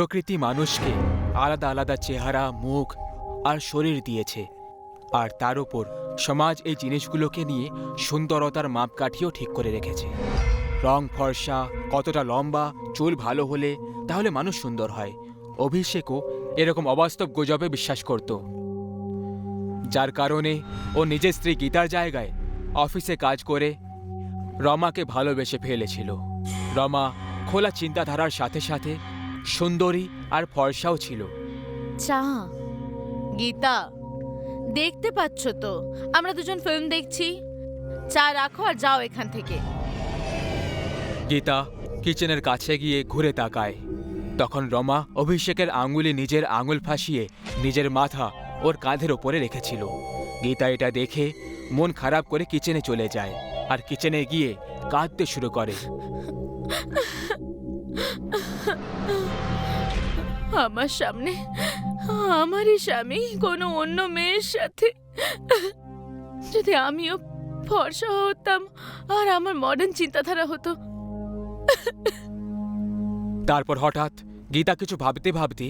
প্রকৃতি মানুষকে আলাদা আলাদা চেহারা, মুখ আর শরীর দিয়েছে। আর তার উপর সমাজ এই জিনিসগুলোকে নিয়ে সুন্দরতার মাপকাঠিও ঠিক করে রেখেছে। রং ফর্সা, কতটা লম্বা, চুল ভালো হলে তাহলে মানুষ সুন্দর হয়। অভিষেকও এরকম অবাস্তব গুজবে বিশ্বাস করত। যার কারণে ও নিজের স্ত্রী গীতার জায়গায় অফিসে কাজ করে রমাকে ভালোবেসে ফেলেছিল। রমা খোলা চিন্তাধারার সাথে সাথে সুন্দরী আর ফর্সাও ছিল। চা। গীতা দেখতে পাচ্ছ তো আমরা দুজন ফিল্ম দেখছি। চা রাখো আর যাও এখান থেকে। গীতা কিচেনের কাছে গিয়ে ঘুরে তাকায়। তখন রমা অভিষেকের আঙুলে নিজের আঙুল ফাঁসিয়ে নিজের মাথা ওর কাঁধের ওপরে রেখেছিল। গীতা এটা দেখে মন খারাপ করে কিচেনে চলে যায় আর কিচেনে গিয়ে কাঁদতে শুরু করে। আমার সামনে, আমারই স্বামী, কোনো অন্য মেয়ের সাথে। যদি আমিও ফর্সা হতাম আর আমার মডার্ন চিন্তাধারা হতো। তারপর হঠাৎ গীতা কিছু ভাবতে ভাবতে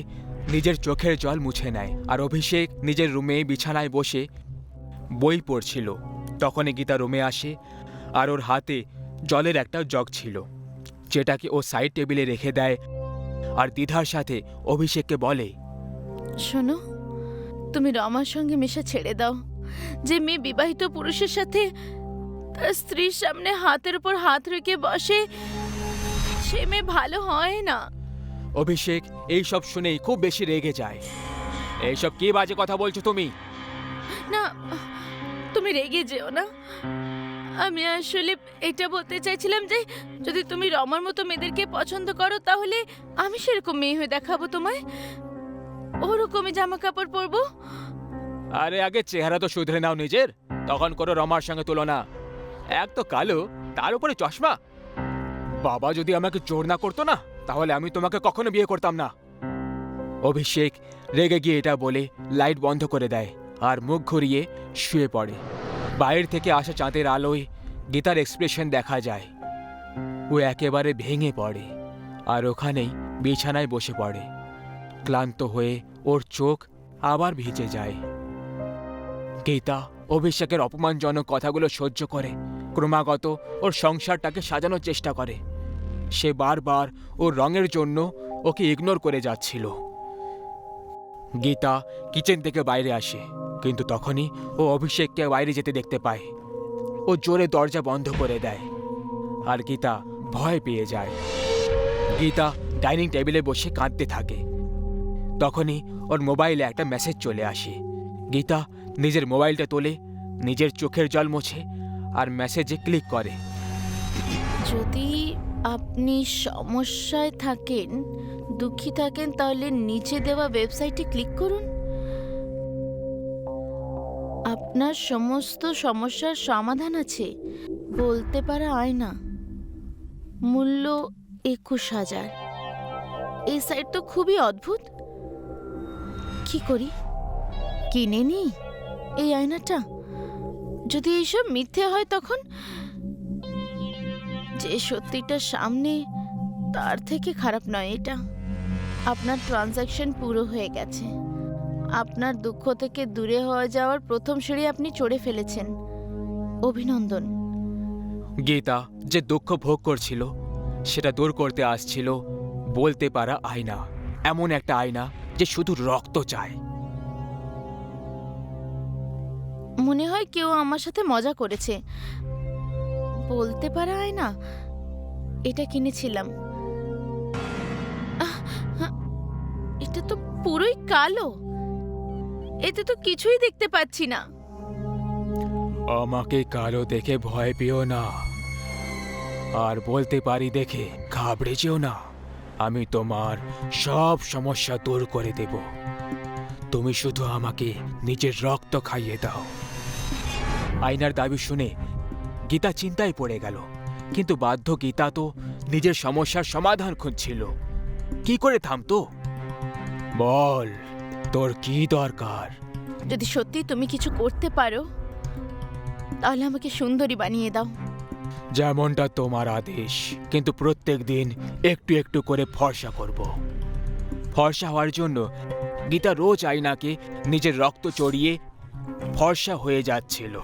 নিজের চোখের জল মুছে নেয় আর অভিষেক নিজের রুমে বিছানায় বসে বই পড়ছিল। তখনই গীতা রুমে আসে আর ওর হাতে জলের একটা জগ ছিল, যেটাকে ও সাইড টেবিলে রেখে দেয় আর দ্বিধার সাথে অভিষেককে বলে শোনো তুমি রমার সঙ্গে মেশা ছেড়ে দাও। যে মেয়ে বিবাহিত পুরুষের সাথে তার স্ত্রীর সামনে হাতের উপর হাত রেখে বসে সে মেয়ে ভালো হয় না। অভিষেক এই সব শুনেই খুব বেশি রেগে যায়। এইসব কি বাজে কথা বলছো তুমি? না তুমি রেগে যেও না। আমি আসলে এটা বলতে চাইছিলাম যে যদি তুমি রমার মতো মেয়েদেরকে পছন্দ করো, তাহলে আমি সেরকম মেয়ে হয়ে দেখাবো তোমায়। ওরকমই জামা কাপড় পরবো। আরে, আগে চেহারা তো শুধরে নাও নিজের। তখন করো রমার সঙ্গে তুলনা। এক তো কালো, তার উপরে চশমা। বাবা যদি আমাকে জোর না করতো না, তাহলে আমি তোমাকে কখনো বিয়ে করতাম না। অভিষেক রেগে গিয়ে এটা বলে লাইট বন্ধ করে দেয় আর মুখ ঘুরিয়ে শুয়ে পড়ে। বাইরে থেকে আসা চাঁদের আলোয় গীতার এক্সপ্রেশন দেখা যায়। ও একেবারে ভেঙে পড়ে আর ওখানেই বিছানায় বসে পড়ে। ক্লান্ত হয়ে ওর চোখ আবার ভিজে যায়। গীতা, অভিষেকের অপমানজনক কথাগুলো সহ্য করে। ক্রমাগত ওর সংসারটাকে সাজানোর চেষ্টা করে। সে বারবার ওর রঙের জন্য ওকে ইগনোর করে যাচ্ছিল। গীতা কিচেন থেকে বাইরে আসে, কিন্তু তখনই ও অভিষেককে বাইরে যেতে দেখতে পায়। ও জোরে দরজা বন্ধ করে দেয়। আর গীতা ভয় পেয়ে যায়। গীতা ডাইনিং টেবিলে বসে কাঁদতে থাকে। তখনই ওর মোবাইলে একটা মেসেজ চলে আসে। গীতা নিজের মোবাইলটা তোলে, নিজের চোখের জল মোছে আর মেসেজে ক্লিক করে। যদি আপনি সমস্যায় থাকেন, দুঃখী থাকেন, তাহলে নিচে দেওয়া ওয়েবসাইটে ক্লিক করুন। আপনার সমস্ত সমস্যার সমাধান আছে। বলতে পারা আয়না। মূল্য একুশ হাজার। এই সাইট তো খুবই অদ্ভুত। কি করি? কিনে নি এই আয়নাটা? যদি এইসব মিথ্যে হয় তখন? যে সত্যিটা সামনে, তার থেকে খারাপ নয় এটা। আপনার ট্রানজ্যাকশন পুরো হয়ে গেছে। আপনার দুঃখ থেকে দূরে হয়ে যাওয়ার প্রথম সিঁড়ি আপনি চড়ে ফেলেছেন। অভিনন্দন। গীতা যে দুঃখ ভোগ করছিল সেটা দূর করতে আসছিল বলতে পারা আয়না এমন একটা আয়না যে শুধু রক্ত চায়। মনে হয় কেউ আমার সাথে মজা করেছে। বলতে পারা হয় না এটা কিনেছিলাম। হা, এটা তো পুরোই কালো। এতে তো কিছুই দেখতে পাচ্ছি না। আমাকে কালো দেখে ভয় পেও না। আর বলতে পারি দেখে ঘাবড়ে যেও না। আমি তোমার সব সমস্যা দূর করে দেব। তুমি শুধু আমাকে নিজের রক্ত খাইয়ে দাও। আয়নার দাবি শুনে গীতা চিন্তায় পড়ে গেল। কিন্তু বাধ্য গীতা তো নিজের সমস্যার সমাধান খুঁজছিল। কি করে থামতো? বল, তোর কি দরকার? যদি সত্যি তুমি কিছু করতে পারো তাহলে আমাকে সুন্দরী বানিয়ে দাও। যেমনটা তোমার আদেশ কিন্তু প্রত্যেক দিন একটু একটু করে ফর্সা করব। ফর্সা হওয়ার জন্য গীতা রোজ আয়নাকে নিজের রক্ত চড়িয়ে ফর্সা হয়ে যাচ্ছিল।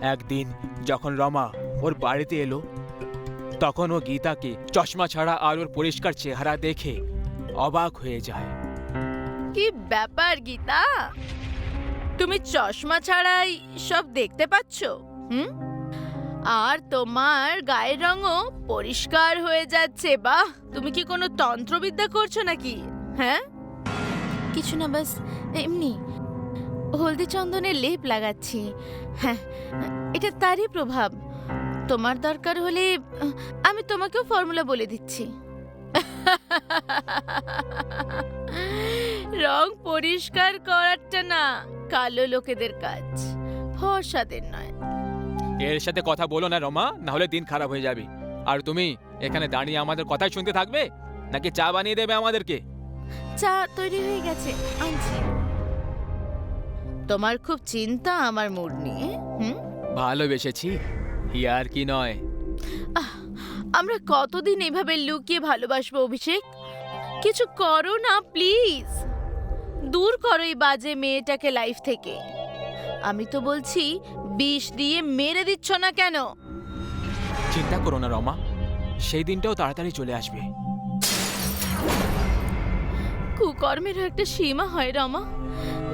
একদিন যখন রমা ওর বাড়িতে এলো তখন ও গীতাকে চশমা ছাড়া আর ওর পরিষ্কার চেহারা দেখে অবাক হয়ে যায়। কি ব্যাপার গীতা? তুমি চশমা ছাড়াই সব দেখতে পাচ্ছ? হুম? আর তোমার গায়ের রঙও পরিষ্কার হয়ে যাচ্ছে, বাহ! তুমি কি কোনো তন্ত্রবিদ্যা করছ নাকি? হ্যাঁ? কিছু না, বাস, এমনি। হলদি চন্দনের লেপ লাগাচ্ছি। হ্যাঁ এটা তারই প্রভাব। তোমার দরকার হলে, আমি তোমাকেও ফর্মুলা বলে দিচ্ছি। রং পরিষ্কার করারটা না কালো লোকেদের কাজ ফর্সাদের নয়। এর সাথে কথা বলো না রমা না হলে দিন খারাপ হয়ে যাবে। আর তুমি এখানে দাঁড়িয়ে আমাদের কথাই শুনতে থাকবে? নাকি চা বানিয়ে দেবে আমাদেরকে? চা তৈরি হয়ে গেছে আনছি। তোমার খুব চিন্তা আমার মুড নিয়ে হুম? ভালোবেসেছি ইয়ার কি নয়। আহ, আমরা কতদিন এভাবে লুকিয়ে ভালোবাসবো অভিষেক? কিছু করো না প্লিজ। দূর করো এই বাজে মেয়েটাকে লাইফ থেকে। আমি তো বলছি বিষ দিয়ে মেরে দিচ্ছ না কেন? চিন্তা করো না রমা। সেই দিনটাও তাড়াতাড়ি চলে আসবে। কুকর্মেরও একটা সীমা হয় রমা।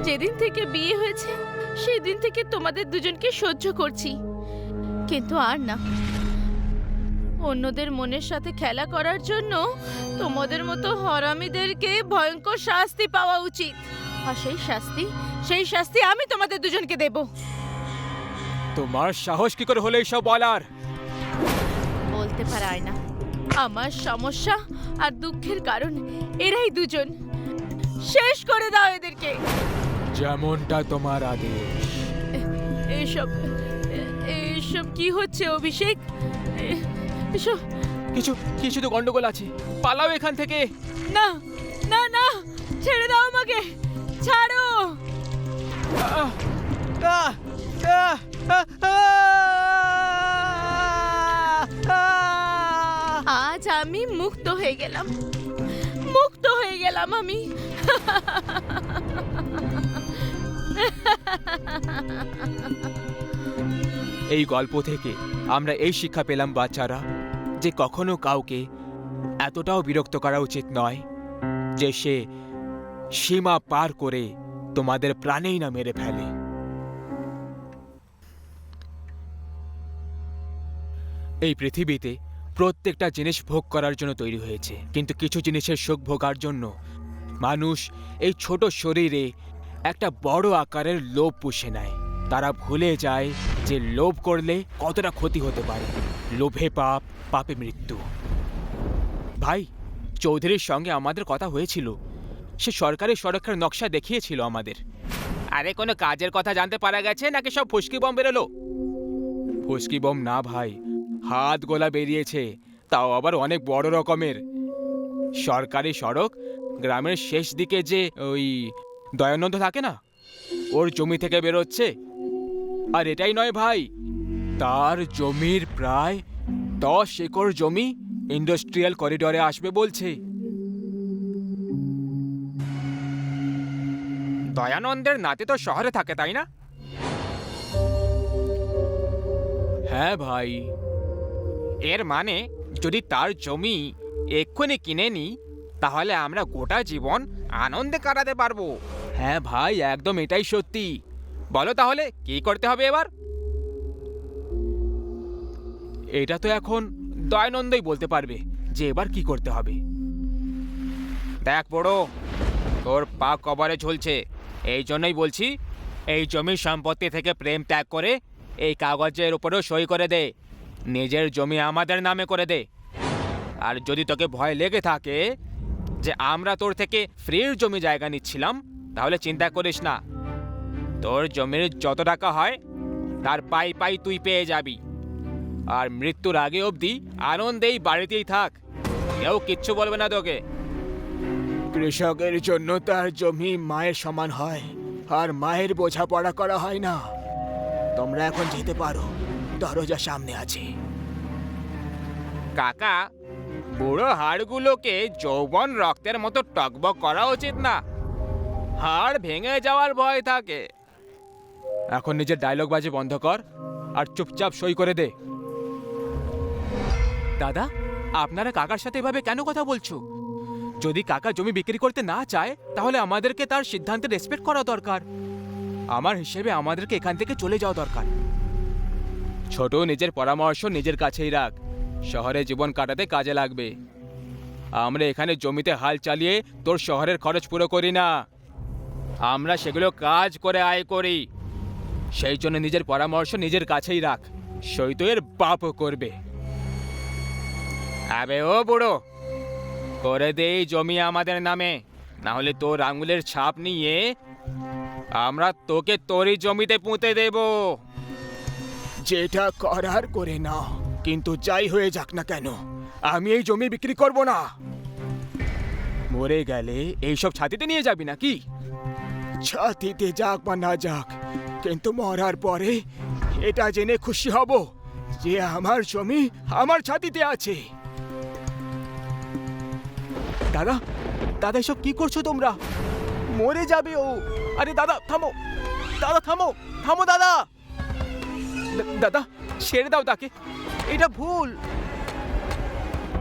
যেদিন থেকে বিয়ে হয়েছে সেদিন থেকে তোমাদের দুজনকে সহ্য করছি। কিন্তু আর না। অন্যদের মনের সাথে খেলা করার জন্য তোমাদের মতো হরামিদেরকে ভয়ঙ্কর শাস্তি পাওয়া উচিত। আর সেই শাস্তি সেই শাস্তি আমি তোমাদের দুজনকে দেব। তোমার সাহস কি করে হলো এইসব বলার? বলতে পারায় না আমার সমস্যা আর দুঃখের কারণ এরাই দুজন। শেষ করে দাও এদেরকে। যেমনটা তোমার আদেশ। এসব এসব কি হচ্ছে অভিষেক? এ- এসব কিছু কিছু তো গন্ডগোল আছে। পালাও এখান থেকে। না না না ছেড়ে দাও আমাকে। ছাড়ো! আজ আমি মুক্ত হয়ে গেলাম। মুক্ত হয়ে গেলাম আমি। এই গল্প থেকে আমরা এই শিক্ষা পেলাম বাচ্চারা। যে কখনো কাউকে এতটাও বিরক্ত করা উচিত নয় যে সে সীমা পার করে তোমাদের প্রাণেই না মেরে ফেলে। এই পৃথিবীতে প্রত্যেকটা জিনিস ভোগ করার জন্য তৈরি হয়েছে, কিন্তু কিছু জিনিসের সুখ ভোগার জন্য মানুষ এই ছোট শরীরে একটা বড় আকারের লোভ পুষে নেয়। তারা ভুলে যায় যে লোভ করলে কতটা ক্ষতি হতে পারে। লোভে পাপ পাপে মৃত্যু। ভাই চৌধুরীর সঙ্গে আমাদের কথা হয়েছিল। সে সরকারি সড়কের নকশা দেখিয়েছিল আমাদের। আরে কোনো কাজের কথা জানতে পারা গেছে নাকি সব ফুসকি বম বেরোলো? ফুসকি বম না ভাই। হাত গোলা বেরিয়েছে তাও আবার অনেক বড় রকমের। সরকারি সড়ক গ্রামের শেষ দিকে যে ওই দয়ানন্দ থাকে না ওর জমি থেকে বেরোচ্ছে। আর এটাই নয় ভাই। তার জমির প্রায় দশ একর জমি ইন্ডাস্ট্রিয়াল করিডরে আসবে বলছে। দয়ানন্দের নাতে তো শহরে থাকে, তাই না? হ্যাঁ ভাই। এর মানে যদি তার জমি এক্ষুনি কিনে নিই তাহলে আমরা গোটা জীবন আনন্দে কাটাতে পারব। হ্যাঁ ভাই, একদম এটাই সত্যি। বলো তাহলে, কি করতে হবে এবার? এটা তো এখন দয়ানন্দই বলতে পারবে যে এবার কি করতে হবে। দেখ বড়, তোর পা কবরে ঝুলছে। এই জন্যই বলছি, এই জমির সম্পত্তি থেকে প্রেম ত্যাগ করে এই কাগজের উপরেও সই করে দে। নিজের জমি আমাদের নামে করে দে। আর যদি তোকে ভয় লেগে থাকে যে আমরা তোর থেকে ফ্রির জমি জায়গা নিচ্ছিলাম, তাহলে চিন্তা করিস না। তোর জমির যত টাকা হয়, তার পাই পাই তুই পেয়ে যাবি। আর মৃত্যুর আগে অবধি আনন্দেই বাড়িতেই থাক। কেউ কিচ্ছু বলবে না তোকে। কৃষকের জন্য তার জমি মায়ের সমান হয় আর মায়ের বোঝাপড়া করা হয় না। তোমরা এখন যেতে পারো দরজা সামনে আছে। কাকা বুড়ো হাড়গুলোকে যৌবন রক্তের মতো টকবক করা উচিত না। হাড় ভেঙে যাওয়ার ভয় থাকে। এখন নিজের ডায়লগ বাজি বন্ধ কর আর চুপচাপ সই করে দে। দাদা, আপনারা কাকার সাথে এভাবে কেন কথা বলছো? যদি কাকা জমি বিক্রি করতে না চায়, তাহলে আমাদেরকে তার সিদ্ধান্তে রেসপেক্ট করা দরকার। আমার হিসেবে আমাদেরকে এখান থেকে চলে যাওয়া দরকার। ছোট নিজের পরামর্শ নিজের কাছেই রাখ। শহরে জীবন কাটাতে কাজে লাগবে। আমরা এখানে জমিতে হাল চালিয়ে তোর শহরের খরচ পুরো করি না। আমরা সেগুলো কাজ করে আয় করি। সেই জন্য নিজের পরামর্শ নিজের কাছেই রাখ। সৈত এর বাপও করবে। আবে ও বুড়ো করে দে এই জমি আমাদের নামে না হলে তোর আঙুলের ছাপ নিয়ে আমরা তোকে তোরই জমিতে পুঁতে দেব। যেটা করার করে না কিন্তু যাই হয়ে যাক না কেন আমি এই জমি বিক্রি করব না। মরে গেলে এইসব ছাতিতে নিয়ে যাবি নাকি? ছাতিতে যাক বা না যাক কিন্তু মরার পরে এটা জেনে খুশি হব যে আমার জমি আমার ছাতিতে আছে। দাদা দাদা এসব কি করছ তোমরা? মরে যাবে ও। আরে দাদা থামো। দাদা থামো। থামো দাদা। দাদা ছেড়ে দাও তাকে। এটা ভুল।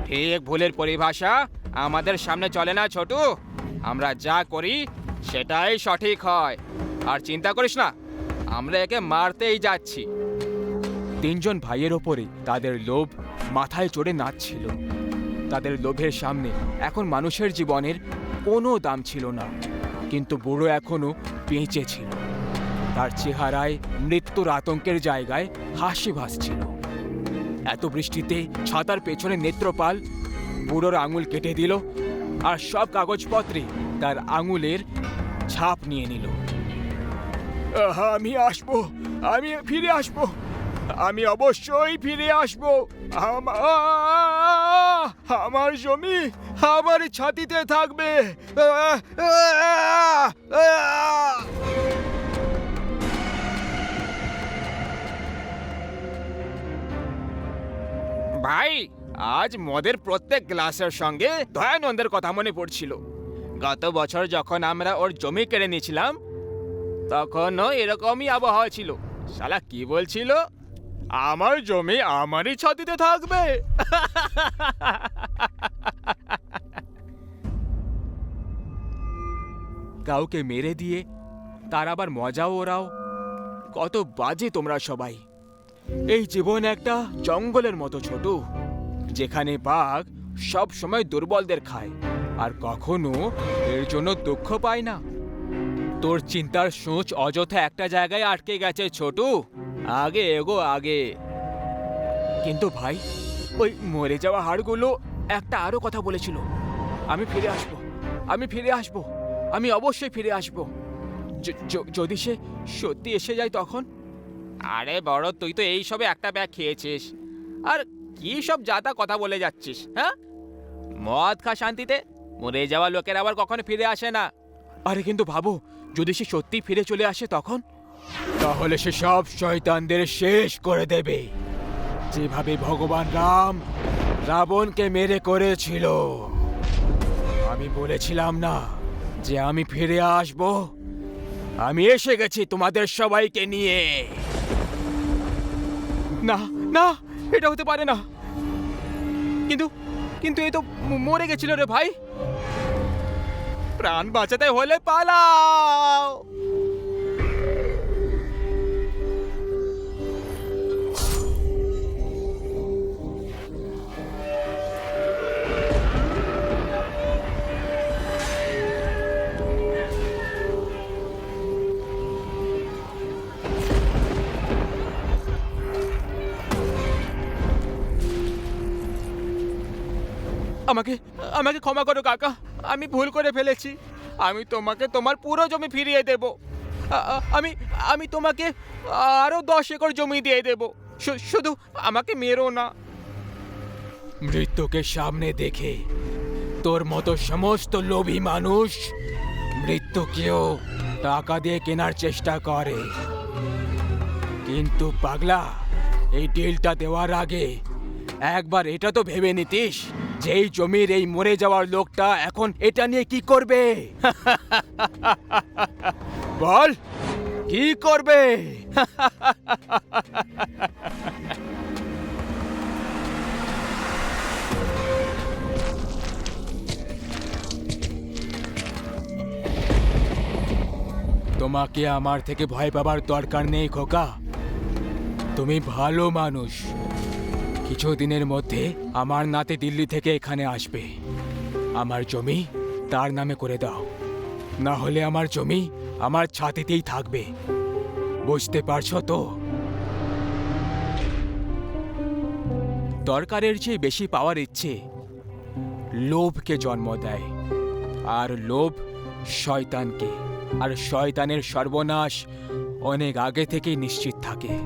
ঠিক ভুলের পরিভাষা আমাদের সামনে চলে না ছোট। আমরা যা করি সেটাই সঠিক হয়। আর চিন্তা করিস না আমরা একে মারতেই যাচ্ছি। তিনজন ভাইয়ের ওপরে তাদের লোভ মাথায় চড়ে নাচছিল। তাদের লোভের সামনে এখন মানুষের জীবনের কোনো দাম ছিল না। কিন্তু বুড়ো এখনও বেঁচে ছিল। তার চেহারায় মৃত্যুর আতঙ্কের জায়গায় হাসি ভাসছিল। এত বৃষ্টিতে ছাতার পেছনে নেত্রপাল বুড়োর আঙুল কেটে দিল আর সব কাগজপত্রে তার আঙুলের ছাপ নিয়ে নিল। আমি আসব, আমি ফিরে আসব, আমি অবশ্যই ফিরে আসব। আমা- আমার জমি আমার ছাতিতে থাকবে। ভাই, আজ মদের প্রত্যেক গ্লাসের সঙ্গে দয়ানন্দের কথা মনে পড়ছিল। গত বছর যখন আমরা ওর জমি কেড়ে নিয়েছিলাম, তখনও এরকমই আবহাওয়া ছিল। শালা কি বলছিল? আমার জমি আমারই ছাতিতে থাকবে। কাউকে মেরে দিয়ে তার আবার মজাও ওরাও। কত বাজে তোমরা সবাই। এই জীবন একটা জঙ্গলের মতো ছোট, যেখানে বাঘ সব সময় দুর্বলদের খায়, আর কখনো এর জন্য দুঃখ পায় না। তোর চিন্তার সোচ অযথা একটা জায়গায় আটকে গেছে ছোটু। আগে এগো আগে। কিন্তু ভাই ওই মরে যাওয়া হাড়গুলো একটা আরও কথা বলেছিল। আমি ফিরে আসব আমি ফিরে আসব আমি অবশ্যই ফিরে আসব। যদি সে সত্যি এসে যায় তখন? আরে বড় তুই তো এই সবে একটা ব্যাগ খেয়েছিস। আর কি সব যাতা কথা বলে যাচ্ছিস হ্যাঁ? মদ খা শান্তিতে মরে যাওয়া লোকের আবার কখনো ফিরে আসে না। আরে কিন্তু ভাবো যদি সে সত্যি ফিরে চলে আসে তখন? তাহলে সে সব শয়তানদের শেষ করে দেবে। যেভাবে ভগবান রাম রাবণকে মেরে করেছিল। আমি বলেছিলাম না যে আমি ফিরে আসব। আমি এসে গেছি তোমাদের সবাইকে নিয়ে। না না, এটা হতে পারে না। কিন্তু কিন্তু এ তো মরে গেছিল রে ভাই। প্রাণ বাঁচাতে হলে পালাও। আমাকে আমাকে ক্ষমা করো কাকা, আমি ভুল করে ফেলেছি। আমি তোমাকে তোমার পুরো জমি ফিরিয়ে দেব। আমি আমি তোমাকে আরও দশ একর জমি দিয়ে দেব। শুধু আমাকে মেরো না। মৃত্যুকে সামনে দেখে তোর মতো সমস্ত লোভী মানুষ মৃত্যুকেও টাকা দিয়ে কেনার চেষ্টা করে। কিন্তু পাগলা, এই ডিলটা দেওয়ার আগে একবার এটা তো ভেবে নিতিস? যেই জমির এই মরে যাওয়ার লোকটা এখন এটা নিয়ে কি করবে? বল, কি করবে? তোমাকে আমার থেকে ভয় পাবার দরকার নেই খোকা। তুমি ভালো মানুষ। কিছুদিনের মধ্যে আমার নাতে দিল্লি থেকে এখানে আসবে। আমার জমি তার নামে করে দাও। না হলে আমার জমি আমার ছাতিতেই থাকবে। বুঝতে পারছ তো? দরকারের চেয়ে বেশি পাওয়ার ইচ্ছে লোভকে জন্ম দেয়। আর লোভ শয়তানকে। আর শয়তানের সর্বনাশ অনেক আগে থেকেই নিশ্চিত থাকে।